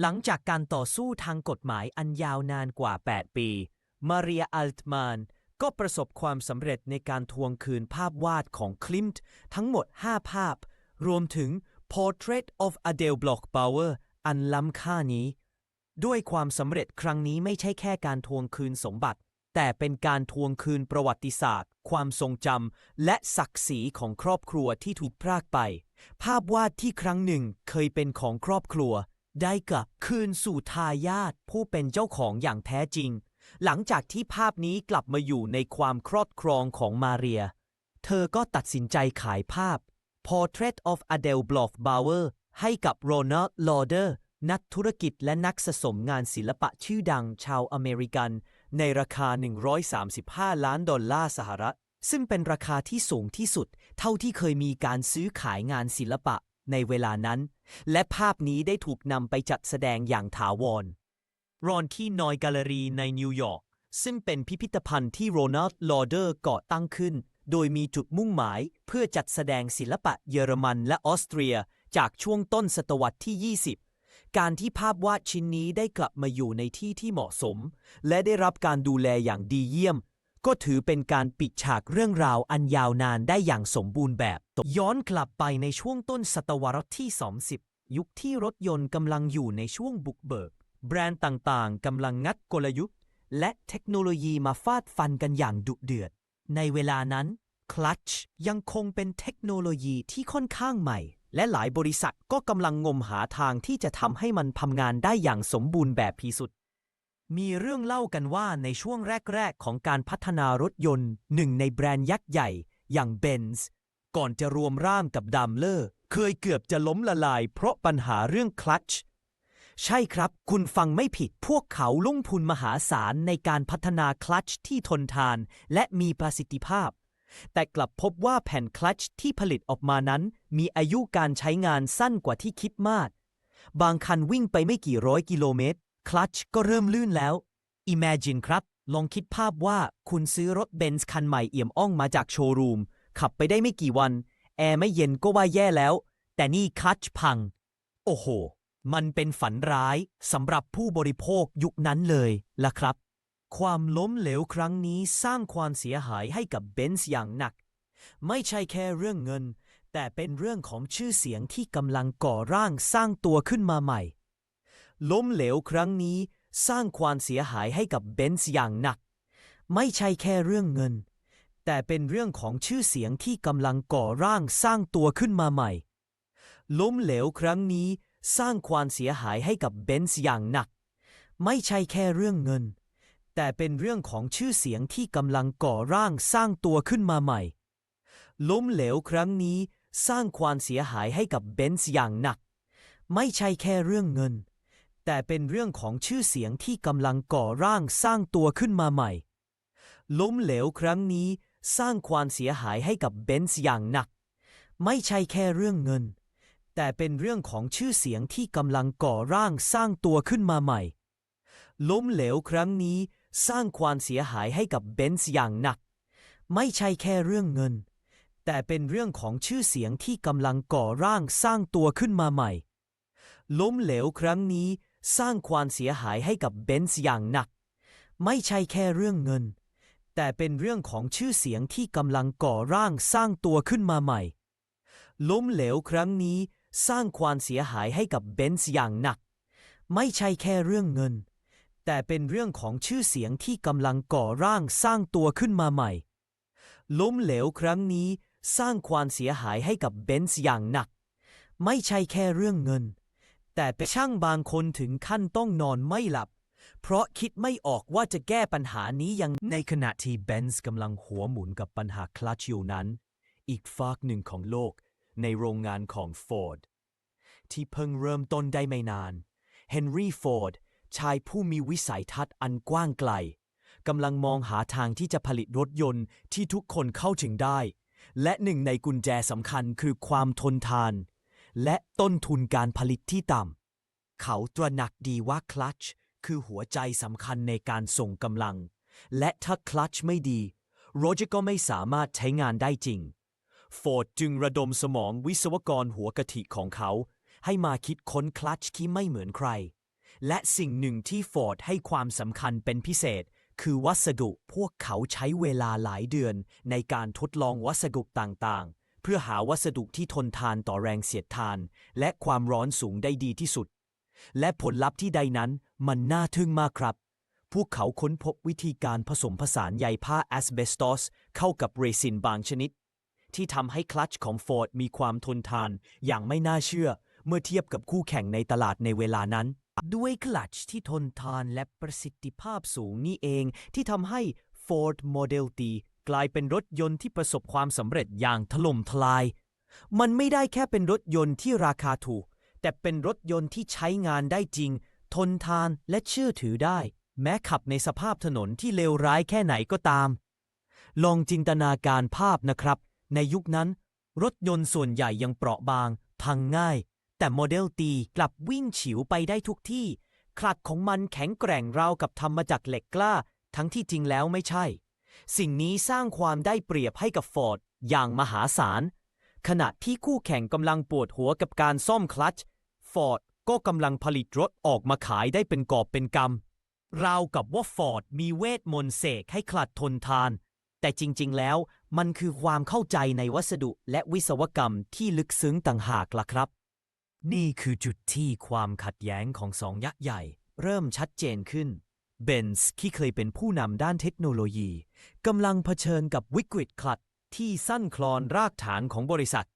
หลังจากการต่อสู้ทางกฎหมายอันยาวนานกว่า 8 ปี มาเรียอัลตมานก็ประสบความสำเร็จในการทวงคืนภาพวาดของคลิมต์ทั้งหมด 5 ภาพ รวมถึง Portrait of Adele Bloch-Bauer อันล้ำค่านี้ ด้วยความสำเร็จครั้งนี้ไม่ใช่แค่การทวงคืนสมบัติ แต่เป็นการทวงคืนประวัติศาสตร์ ความทรงจำและศักดิ์ศรีของครอบครัวที่ถูกพรากไป ภาพวาดที่ครั้งหนึ่งเคยเป็นของครอบครัว ได้กลับคืนสู่ทายาทผู้เป็นเจ้าของอย่างแท้จริง หลังจากที่ภาพนี้กลับมาอยู่ในความครอบครองของมาเรีย เธอก็ตัดสินใจขายภาพ Portrait of Adele Bloch-Bauer ให้กับ Ronald Lauder นักธุรกิจและนักสะสมงานศิลปะชื่อดังชาวอเมริกัน ในราคา 135 ล้านดอลลาร์สหรัฐ ซึ่งเป็นราคาที่สูงที่สุด เท่าที่เคยมีการซื้อขายงานศิลปะ ในเวลานั้น และภาพนี้ได้ถูกนำไปจัดแสดงอย่างถาวร รอนที่นอยแกลเลอรีในนิวยอร์ก ซึ่งเป็นพิพิธภัณฑ์ที่โรนัลด์ลอเดอร์ก่อตั้งขึ้น โดยมีจุดมุ่งหมายเพื่อจัดแสดงศิลปะเยอรมันและออสเตรีย จากช่วงต้นศตวรรษที่ 20 การที่ภาพวาดชิ้นนี้ได้กลับมาอยู่ในที่ที่เหมาะสม และได้รับการดูแลอย่างดีเยี่ยม ก็ถือเป็นการปิดฉากเรื่องราวอันยาวนานได้อย่างสมบูรณ์แบบ ย้อนกลับไปในช่วงต้นศตวรรษที่ 30 ยุคที่รถยนต์กำลังอยู่ในช่วงบุกเบิก แบรนด์ต่างๆกำลังงัดกลยุทธ์ และเทคโนโลยีมาฟาดฟันกันอย่างดุเดือด ในเวลานั้นคลัตช์ยังคงเป็นเทคโนโลยีที่ค่อนข้างใหม่ และหลายบริษัทก็กำลังงมหาทางที่จะทำให้มันทำงานได้อย่างสมบูรณ์แบบที่สุด มีเรื่องเล่ากันว่าในช่วงแรก ๆ ของการพัฒนารถยนต์หนึ่งในแบรนด์ยักษ์ใหญ่อย่างเบนซ์ก่อนจะรวมร่างกับดัมเลอร์ เคยเกือบจะล้มละลายเพราะปัญหาเรื่องคลัตช์ใช่ครับ คุณฟังไม่ผิดพวกเขาลงทุนมหาศาลในการพัฒนาคลัตช์ที่ทนทานและมีประสิทธิภาพ แต่กลับพบว่าแผ่นคลัตช์ที่ผลิตออกมานั้น มีอายุการใช้งานสั้นกว่าที่คิดมาก บางคันวิ่งไปไม่กี่ร้อยกิโลเมตร คลัตช์ก็เริ่มลื่นแล้ว Imagine ครับ ลองคิดภาพว่าคุณซื้อรถเบนซ์คันใหม่เอี่ยมอ่องมาจากโชว์รูม ขับไปได้ไม่กี่วัน แอร์ไม่เย็นก็ว่าแย่แล้ว แต่นี่คลัตช์พัง โอ้โห มันเป็นฝันร้ายสำหรับผู้บริโภคยุคนั้นเลยล่ะครับ ความล้มเหลวครั้งนี้สร้างความเสียหายให้กับเบนซ์อย่างหนัก ไม่ใช่แค่เรื่องเงิน แต่เป็นเรื่องของชื่อเสียงที่กำลังก่อร่างสร้างตัวขึ้นมาใหม่ ล้มเหลวครั้งนี้สร้างความเสียหายให้กับเบนซ์อย่างหนัก ไม่ใช่แค่เรื่องเงิน แต่เป็นเรื่องของชื่อเสียงที่กำลังก่อร่างสร้างตัวขึ้นมาใหม่ ล้มเหลวครั้งนี้สร้างความเสียหายให้กับเบนซ์อย่างหนัก ไม่ใช่แค่เรื่องเงิน แต่เป็นเรื่องของชื่อเสียงที่กำลังก่อร่างสร้างตัวขึ้นมาใหม่ ล้มเหลวครั้งนี้สร้างความเสียหายให้กับเบนซ์อย่างหนัก ไม่ใช่แค่เรื่องเงิน แต่เป็นเรื่องของชื่อเสียงที่กำลังก่อร่างสร้างตัวขึ้นมาใหม่ ล้มเหลวครั้งนี้สร้างความเสียหายให้กับเบนซ์อย่างหนัก ไม่ใช่แค่เรื่องเงิน แต่เป็นเรื่องของชื่อเสียงที่กำลังก่อร่างสร้างตัวขึ้นมาใหม่ ล้มเหลวครั้งนี้สร้างความเสียหายให้กับเบนซ์อย่างหนัก ไม่ใช่แค่เรื่องเงิน แต่เป็นเรื่องของชื่อเสียงที่กำลังก่อร่างสร้างตัวขึ้นมาใหม่ ล้มเหลวครั้งนี้ สร้างความเสียหายให้กับเบนซ์อย่างหนัก ไม่ใช่แค่เรื่องเงิน แต่เป็นเรื่องของชื่อเสียงที่กำลังก่อร่างสร้างตัวขึ้นมาใหม่ ล้มเหลวครั้งนี้สร้างความเสียหายให้กับเบนซ์อย่างหนัก ไม่ใช่แค่เรื่องเงิน แต่เป็นเรื่องของชื่อเสียงที่กำลังก่อร่างสร้างตัวขึ้นมาใหม่ ล้มเหลวครั้งนี้สร้างความเสียหายให้กับเบนซ์อย่างหนัก ไม่ใช่แค่เรื่องเงิน แต่เป็นช่างบางคนถึงขั้นต้องนอนไม่หลับ เพราะคิดไม่ออกว่าจะแก้ปัญหานี้ยังในขณะที่เบนซ์กำลังหัวหมุนกับปัญหาคลัช์อยู่นั้น อีกฝากหนึ่งของโลกในโรงงานของ Ford ที่เพิ่งเริ่มต้นได้ไม่นานเฮนรี่ฟอร์ดชายผู้มีวิสัยทัศน์อันกว้างไกลกำลังมองหาทางที่จะผลิตรถยนต์ที่ทุกคนเข้าถึงได้ และหนึ่งในกุญแจสำคัญคือความทนทาน และต้นทุนการผลิตที่ต่ำ เขาตระหนักดีว่าคลัตช์คือหัวใจสำคัญในการส่งกำลัง และถ้าคลัตช์ไม่ดีโรถก็ไม่สามารถใช้งานได้จริง ฟอร์ดจึงระดมสมองวิศวกรหัวกะทิของเขา ให้มาคิดค้นคลัตช์ที่ไม่เหมือนใคร และสิ่งหนึ่งที่ฟอร์ดให้ความสำคัญเป็นพิเศษ คือวัสดุพวกเขาใช้เวลาหลายเดือนในการทดลองวัสดุต่างๆ พื่อหาวัสดุที่ทนทานต่อแรงเสียดทาน และความร้อนสูงได้ดีที่สุด และผลลัพธ์ที่ได้นั้นมันน่าทึ่งมากครับ พวกเขาค้นพบวิธีการผสมผสานใยผ้าแอสเบสตอสเข้ากับเรซินบางชนิด ที่ทำให้คลัตช์ของฟอร์ดมีความทนทานอย่างไม่น่าเชื่อ เมื่อเทียบกับคู่แข่งในตลาดในเวลานั้น ด้วยคลัตช์ที่ทนทานและประสิทธิภาพสูงนี่เองที่ทำให้ Ford Model T กลายเป็นรถยนต์ที่ประสบความสำเร็จอย่างถล่มทลาย มันไม่ได้แค่เป็นรถยนต์ที่ราคาถูก แต่เป็นรถยนต์ที่ใช้งานได้จริง ทนทานและเชื่อถือได้ แม้ขับในสภาพถนนที่เลวร้ายแค่ไหนก็ตาม ลองจินตนาการภาพนะครับ ในยุคนั้น รถยนต์ส่วนใหญ่ยังเปราะบาง พังง่าย แต่โมเดลตีกลับวิ่งฉิวไปได้ทุกที่คลัดของมันแข็งแกร่งราวกับทำมาจากเหล็กกล้า ทั้งที่จริงแล้วไม่ใช่ สิ่งนี้สร้างความได้เปรียบให้กับฟอร์ดอย่างมหาศาล ขณะที่คู่แข่งกำลังปวดหัวกับการซ่อมคลัตช์ฟอร์ดก็กำลังผลิตรถออกมาขายได้เป็นกอบเป็นกำราวกับว่าฟอร์ดมีเวทมนต์เสกให้คลัดทนทาน แต่จริงๆแล้วมันคือความเข้าใจในวัสดุและวิศวกรรมที่ลึกซึ้งต่างหากล่ะครับ นี่คือจุดที่ความขัดแย้งของสองยักษ์ใหญ่ เริ่มชัดเจนขึ้น เบนซ์ที่เคยเป็นผู้นำด้านเทคโนโลยีกำลังเผชิญกับวิกฤตคลัดที่สั้นคลอนรากฐานของบริษัท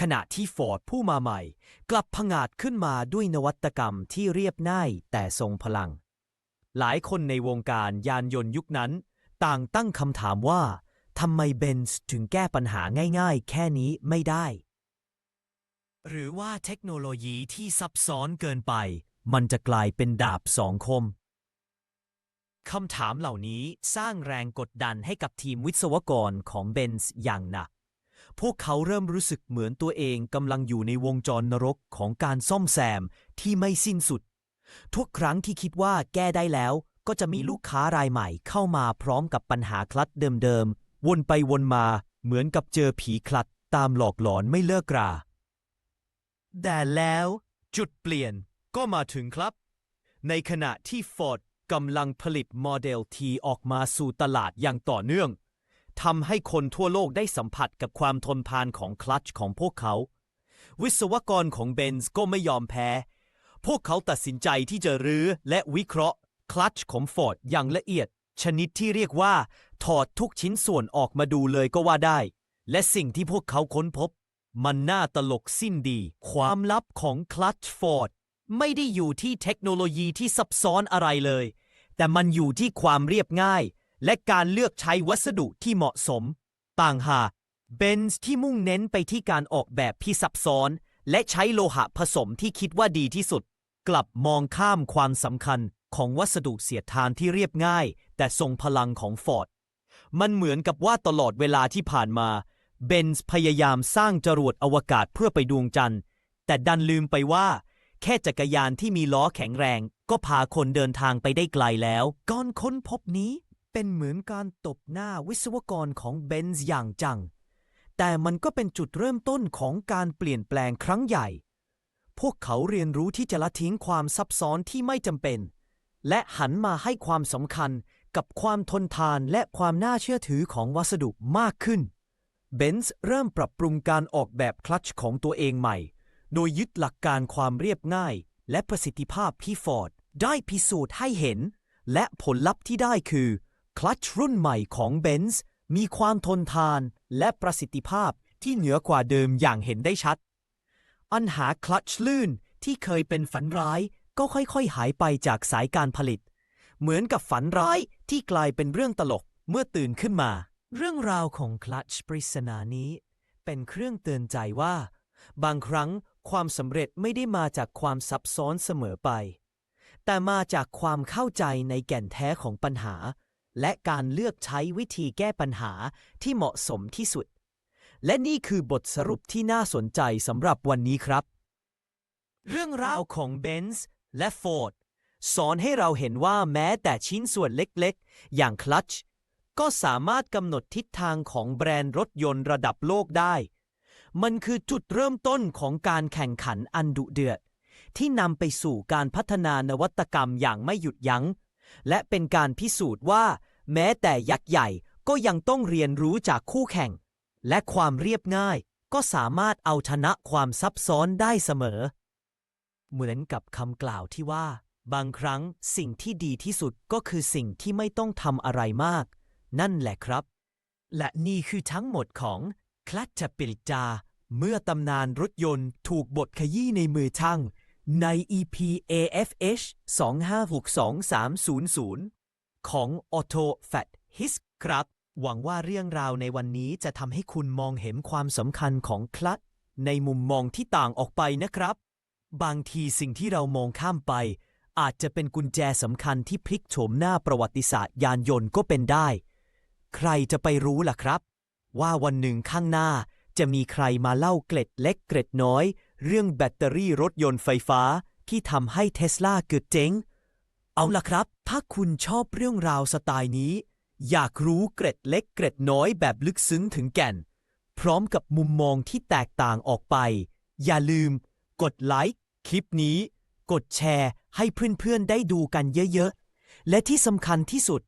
ขณะที่ฟอร์ดผู้มาใหม่ กลับผงาดขึ้นมาด้วยนวัตกรรมที่เรียบง่ายแต่ทรงพลัง หลายคนในวงการยานยนต์ยุคนั้น ต่างตั้งคำถามว่าทำไมเบนซ์ถึงแก้ปัญหาง่ายๆ แค่นี้ไม่ได้ หรือว่าเทคโนโลยีที่ซับซ้อนเกินไป มันจะกลายเป็นดาบสองคม คำถามเหล่านี้สร้างแรงกดดันให้กับทีมวิศวกรของเบนซ์อย่างหนัก พวกเขาเริ่มรู้สึกเหมือนตัวเองกำลังอยู่ในวงจรนรกของการซ่อมแซมที่ไม่สิ้นสุด ทุกครั้งที่คิดว่าแก้ได้แล้วก็จะมีลูกค้ารายใหม่เข้ามาพร้อมกับปัญหาคลัดเดิมๆ วนไปวนมาเหมือนกับเจอผีคลัดตามหลอกหลอนไม่เลิกรา แต่แล้ว จุดเปลี่ยนก็มาถึงครับ ในขณะที่ Ford กำลังผลิตโมเดล T ออกมาสู่ตลาดอย่างต่อเนื่องทำให้คนทั่วโลกได้สัมผัสกับความทนทานของคลัตช์ของพวกเขา วิศวกรของเบนซ์ก็ไม่ยอมแพ้ พวกเขาตัดสินใจที่จะรื้อและวิเคราะห์ คลัตช์ของ Ford อย่างละเอียด ชนิดที่เรียกว่า ถอดทุกชิ้นส่วนออกมาดูเลยก็ว่าได้ และสิ่งที่พวกเขาค้นพบ มันน่าตลกสิ้นดี ความลับของคลัตช์ฟอร์ด ไม่ได้อยู่ที่เทคโนโลยีที่ซับซ้อนอะไรเลย แต่มันอยู่ที่ความเรียบง่าย และการเลือกใช้วัสดุที่เหมาะสม ต่างหากเบนซ์ที่มุ่งเน้นไปที่การออกแบบที่ซับซ้อน และใช้โลหะผสมที่คิดว่าดีที่สุด กลับมองข้ามความสำคัญของวัสดุเสียดทานที่เรียบง่าย แต่ทรงพลังของฟอร์ดมันเหมือนกับว่าตลอดเวลาที่ผ่านมาเบนซ์พยายามสร้างจรวดอวกาศเพื่อไปดวงจันทร์ แต่ดันลืมไปว่า แค่จักรยานที่มีล้อแข็งแรง ก็พาคนเดินทางไปได้ไกลแล้ว การค้นพบนี้เป็นเหมือนการตบหน้าวิศวกรของเบนซ์อย่างจัง แต่มันก็เป็นจุดเริ่มต้นของการเปลี่ยนแปลงครั้งใหญ่ พวกเขาเรียนรู้ที่จะละทิ้งความซับซ้อนที่ไม่จำเป็น และหันมาให้ความสำคัญกับความทนทานและความน่าเชื่อถือของวัสดุมากขึ้นเบนซ์เริ่มปรับปรุงการออกแบบคลัตช์ของตัวเองใหม่ โดยยึดหลักการความเรียบง่าย และประสิทธิภาพที่ฟอร์ดได้พิสูจน์ให้เห็น และผลลัพธ์ที่ได้คือ คลัตช์รุ่นใหม่ของเบนซ์มีความทนทานและประสิทธิภาพที่เหนือกว่าเดิมอย่างเห็นได้ชัด อัญหาคลัตช์ลื่นที่เคยเป็นฝันร้ายก็ค่อยๆ หายไปจากสายการผลิต เหมือนกับฝันร้ายที่กลายเป็นเรื่องตลกเมื่อตื่นขึ้นมา เรื่องราวของคลัตช์ปริศนานี้ เป็นเครื่องเตือนใจว่า บางครั้ง ความสำเร็จไม่ได้มาจากความซับซ้อนเสมอไป แต่มาจากความเข้าใจในแก่นแท้ของปัญหา และการเลือกใช้วิธีแก้ปัญหาที่เหมาะสมที่สุด และนี่คือบทสรุปที่น่าสนใจสำหรับวันนี้ครับ เรื่องราวของเบนซ์และฟอร์ดสอนให้เราเห็นว่าแม้แต่ชิ้นส่วนเล็กๆ อย่างคลัตช์ก็สามารถกำหนดทิศทางของแบรนด์รถยนต์ระดับโลกได้ มันคือจุดเริ่มต้นของการแข่งขันอันดุเดือด ที่นำไปสู่การพัฒนานวัตกรรมอย่างไม่หยุดยัง้ง และเป็นการพิสูจน์ว่า แม้แต่ยักษ์ใหญ่ก็ยังต้องเรียนรู้จากคู่แข่ง และความเรียบง่าย ก็สามารถเอาชนะความซับซ้อนได้เสมอ เหมือนกับคำกล่าวที่ว่า บางครั้งสิ่งที่ดีที่สุดก็คือสิ่งที่ไม่ต้องทำอะไรมาก นั่นแหละครับ และนี่คือทั้งหมดของ คลัตชปิริจา เมื่อตำนานรถยนต์ถูกบทขยี้ในมือช่าง ใน EP AFH 2562300 ของ Auto Fat His ครับ หวังว่าเรื่องราวในวันนี้จะทำให้คุณมองเห็นความสำคัญของคลัตในมุมมองที่ต่างออกไปนะครับ บางทีสิ่งที่เรามองข้ามไป อาจจะเป็นกุญแจสำคัญที่พลิกโฉมหน้าประวัติศาสตร์ยานยนต์ก็เป็นได้ ใครจะไปรู้ล่ะครับ ว่าวันหนึ่งข้างหน้าจะมีใครมาเล่าเกล็ดเล็กเกร็ดน้อย เรื่องแบตเตอรี่รถยนต์ไฟฟ้าที่ทำให้เทสลาเกิดเจ๊ง เอาล่ะครับ ถ้าคุณชอบเรื่องราวสไตล์นี้ อยากรู้เกร็ดเล็กเกร็ดน้อยแบบลึกซึ้งถึงแก่น พร้อมกับมุมมองที่แตกต่างออกไป อย่าลืม กดไลค์คลิปนี้ กดแชร์ให้เพื่อนๆได้ดูกันเยอะๆ และที่สำคัญที่สุด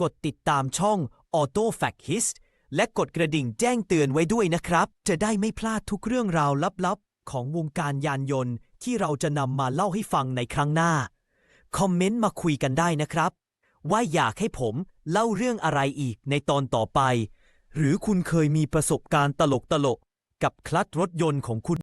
กดติดตามช่อง Auto Fact Hist และกดกระดิ่งแจ้งเตือนไว้ด้วยนะครับ จะได้ไม่พลาดทุกเรื่องราวลับๆ ของวงการยานยนต์ ที่เราจะนำมาเล่าให้ฟังในครั้งหน้า คอมเมนต์มาคุยกันได้นะครับ ว่าอยากให้ผมเล่าเรื่องอะไรอีกในตอนต่อไป หรือคุณเคยมีประสบการณ์ตลกๆ กับคลัตรถยนต์ของคุณ